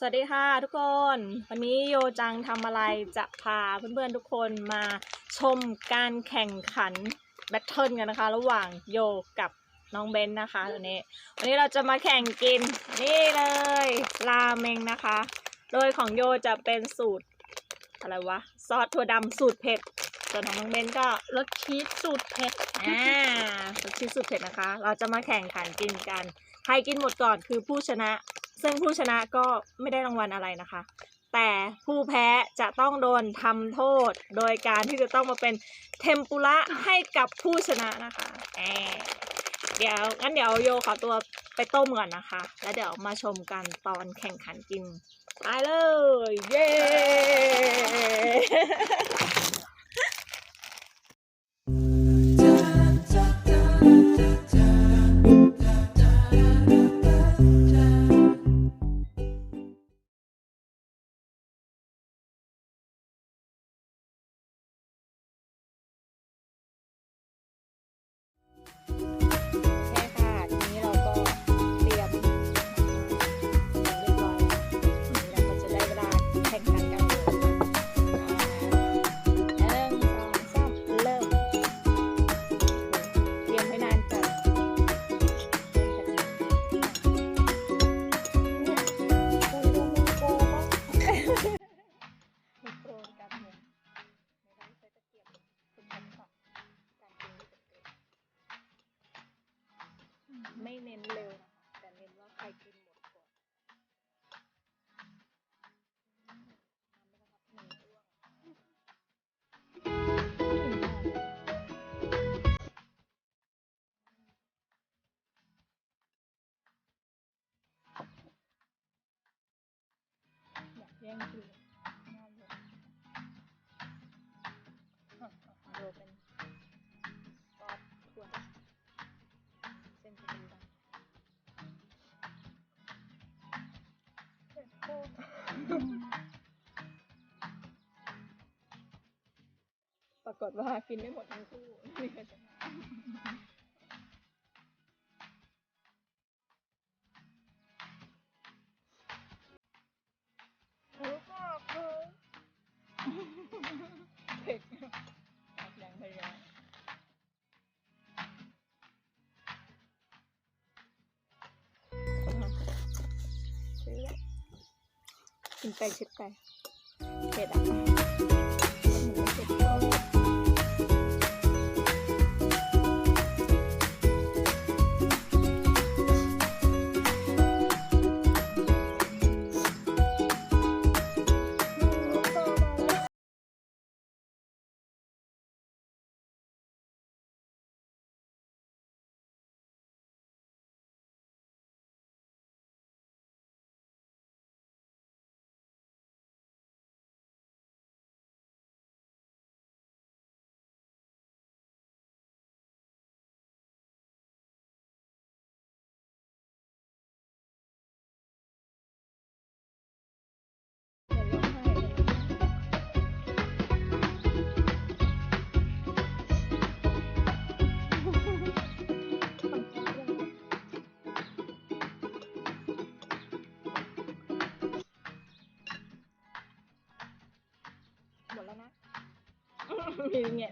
สวัสดีค่ะทุกคน วันนี้โยจังทำอะไรจะพาเพื่อนๆทุกคนมาชมการแข่งขันแบทเทิลกันนะคะ ระหว่างโยกับน้องเบนนะคะวันนี้ วันนี้เราจะมาแข่งกินนี่เลยราเมงนะคะ โดยของโยจะเป็นสูตรอะไรวะซอสถั่วดำสูตรเผ็ดส่วนของน้องเบนก็รสชีสสูตรเผ็ดอ่ารสชีสสูตรเผ็ดนะคะ เราจะมาแข่งขันกินกัน ใครกินหมดก่อนคือผู้ชนะ ซึ่งผู้ชนะก็ไม่ได้รางวัลอะไรนะคะ แต่ผู้แพ้จะต้องโดนทำโทษ โดยการที่จะต้องมาเป็นเทมปุระให้กับผู้ชนะนะคะแอเดี๋ยวงั้นเดี๋ยวโยขอตัวไปต้มก่อนนะคะ แล้วเดี๋ยวมาชมกันตอนแข่งขันกินไปเลย เย้ ยากแย่งกินน่าเลยอะอะของโยเป็นซอสถั่วดำเส้นจะดีดำเผ็ดโคตรปรากฏว่ากินไม่หมดทั้งคู่นี่ก็จะ เผ็ดออกแรง มีแ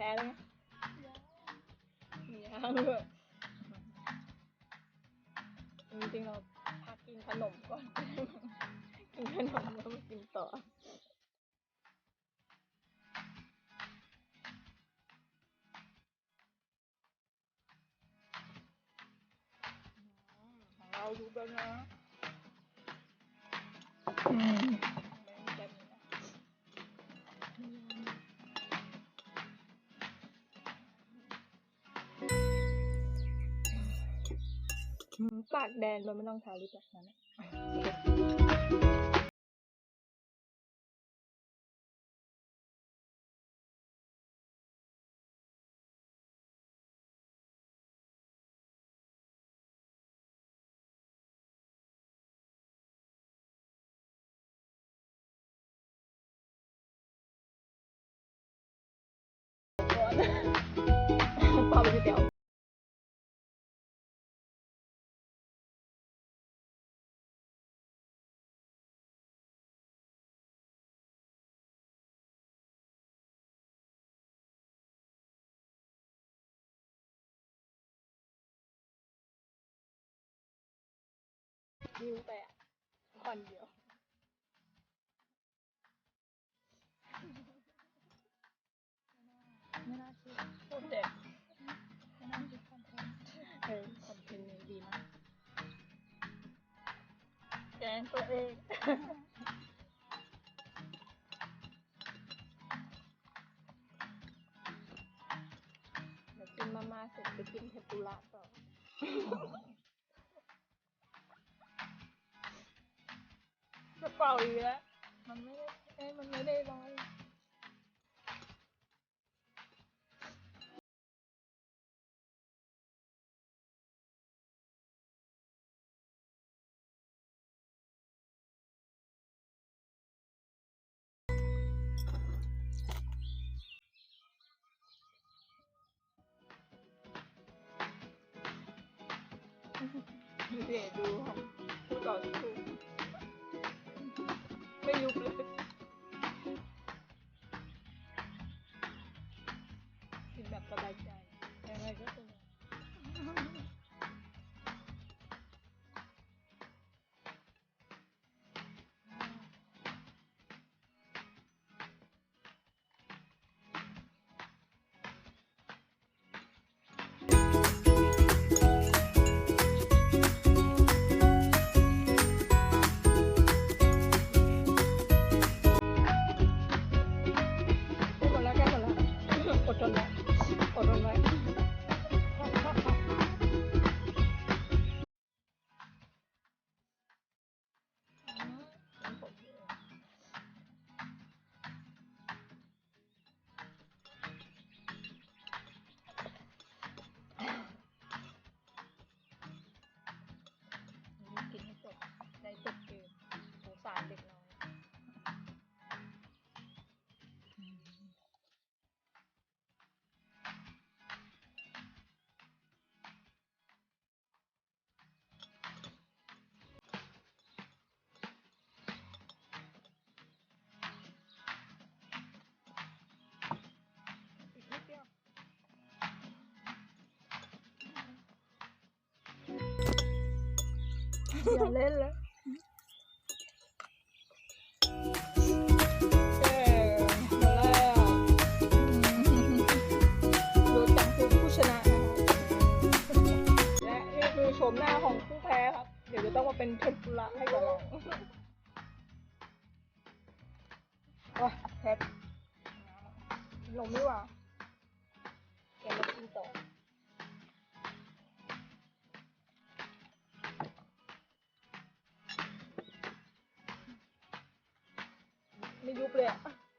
พ้แล้วไงยังเลยจริงๆเราพักกินขนมก่อน กินขนมแล้วมากินต่อ ปากแดงโดยไม่ต้องทาลิปแบบนั้น ยิ้วไปอะก่อนเดียว ไม่น่าคิดพูดเด็กไม่น่าคิดคอนเทนต์เออคอนเทนต์นี้ดีมาก แกล้งตัวเองเดี๋ยวกินมาม่าเสร็จไปกินเทมปุระต่อ กระเป๋าอีกแล้วมันไม่ได้เอ้ยมันไม่ได้ร้อยเดี๋ยวดูของผู้ต่อสู้ อย่าเล่นเลยเย้มาแล้วดูจังคือผู้ชนะนะคะและนี่คือโฉมหน้าของผู้แพ้ครับ เดี๋ยวจะต้องมาเป็นเทมปุระให้กับเราว้าแพ้ลงไม่ว่า ไ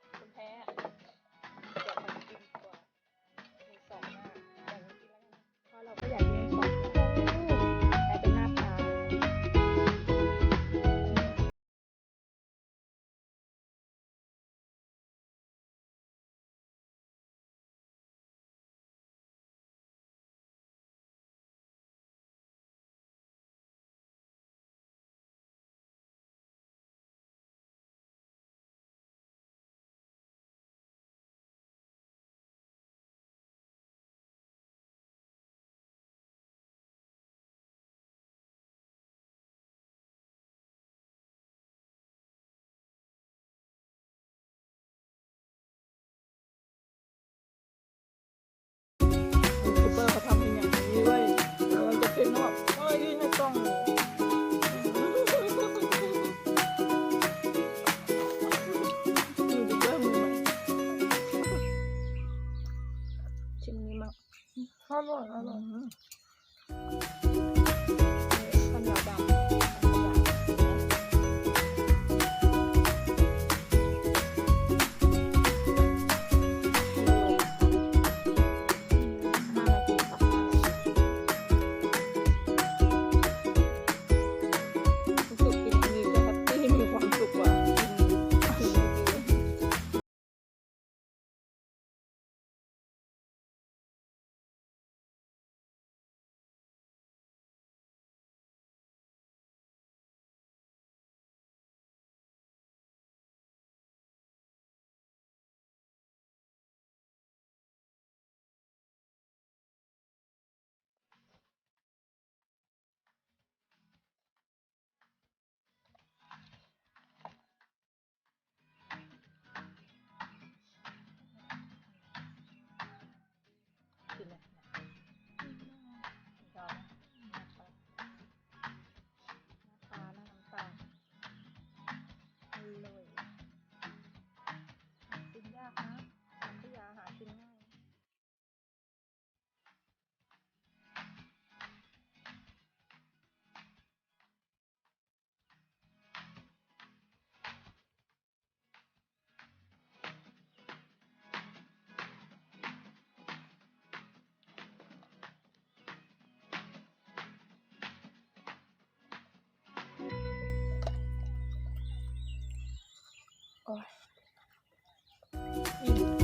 อิ่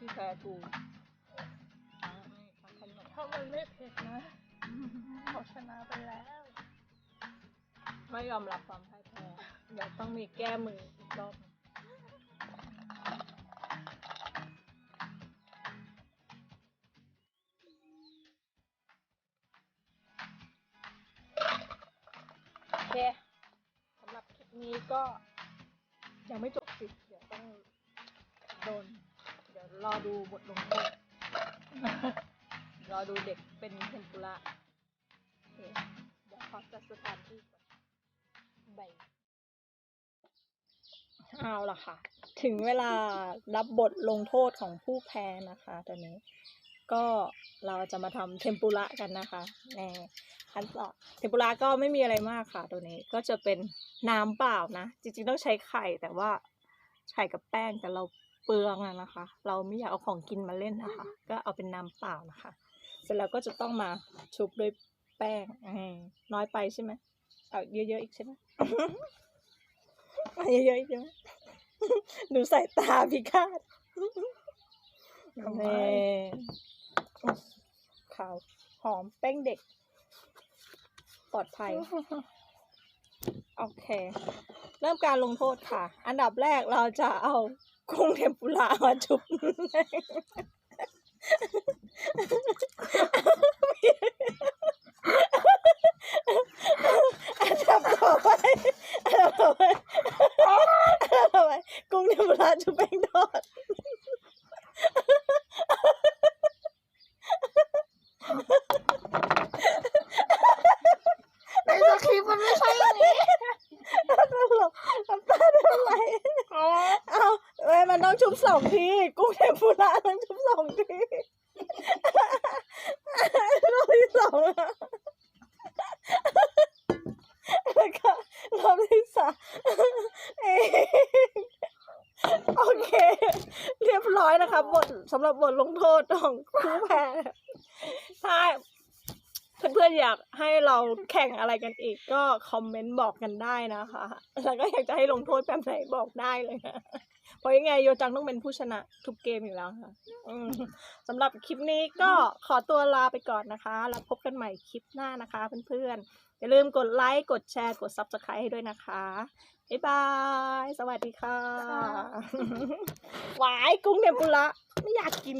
ผู้ชนะที่แพ้กูอะนี่ขอขนมถ้ามันไม่เผ็ดนะเขาชนะไปแล้ว ไม่ยอมรับความพ่ายแพ้เดี๋ยวต้องมีแก้มืออีกรอบหนึ่งโอเคสำหรับคลิปนี้ก็ยังไม่จบสิเดี๋ยวต้องโดนเดี๋ยว รอดูบทลงโทษ รอดูเด็กเป็นเทมปุระโอเคเดี๋ยวขอจัดสถานที่ก่อนใบเอาล่ะค่ะ ถึงเวลารับบทลงโทษของผู้แพ้นะคะตอนนี้ ก็เราจะมาทำเทมปุระกันนะคะในขั้นตอนเทมปุระก็ไม่มีอะไรมากค่ะ ตัวนี้ก็จะเป็นน้ำเปล่านะ จริงๆต้องใช้ไข่แต่ว่าไข่กับแป้งแต่เรา เปลืองอะนะคะ เราไม่อยากเอาของกินมาเล่นนะคะ ก็เอาเป็นน้ำเปล่านะคะ เสร็จแล้วก็จะต้องมาชุบด้วยแป้งอืมน้อยไปใช่ไหมเอาเยอะๆอีกใช่ไหมเอาเยอะๆอีกใช่ไหมดูสายตาพิฆาตทำไมนี่ขาวหอมแป้งเด็ก ปลอดภัย โอเค เริ่มการลงโทษค่ะ อันดับแรกเราจะเอา กุ้งเทมปุระมาชุบอันดับต่อไปอันดับต่อไปอันดับต่อไปกุ้งเทมปุระชุบแป้งทอด ในสคริปต์มันไม่ใช่อย่างนี้ ตลกน้ำตาทำไมเอาเว้ยมันต้อง ชุบสองทีกุ้งเทมปุระต้องชุบสองทีรอบที่สองแล้วก็รอบที่สามเองโอเค เรียบร้อยนะคะบทสำหรับบทลงโทษของผู้แพ้ถ้าเพื่อนๆอยากให้เราแข่งอะไรกันอีกก็คอมเมนต์บอกกันได้นะคะ แล้วก็อยากจะให้ลงโทษแบบไหนบอกได้เลยนะ เพราะยังไงโยจังต้องเป็นผู้ชนะทุกเกมอยู่แล้วค่ะอืมสำหรับคลิปนี้ก็ขอตัวลาไปก่อนนะคะ แล้วพบกันใหม่คลิปหน้านะคะเพื่อนๆ อย่าลืมกดไลค์กดแชร์กด Subscribe ให้ด้วยนะคะ บ๊ายบาย สวัสดีค่ะ หวายกุ้งเดมปุระไม่อยากกิน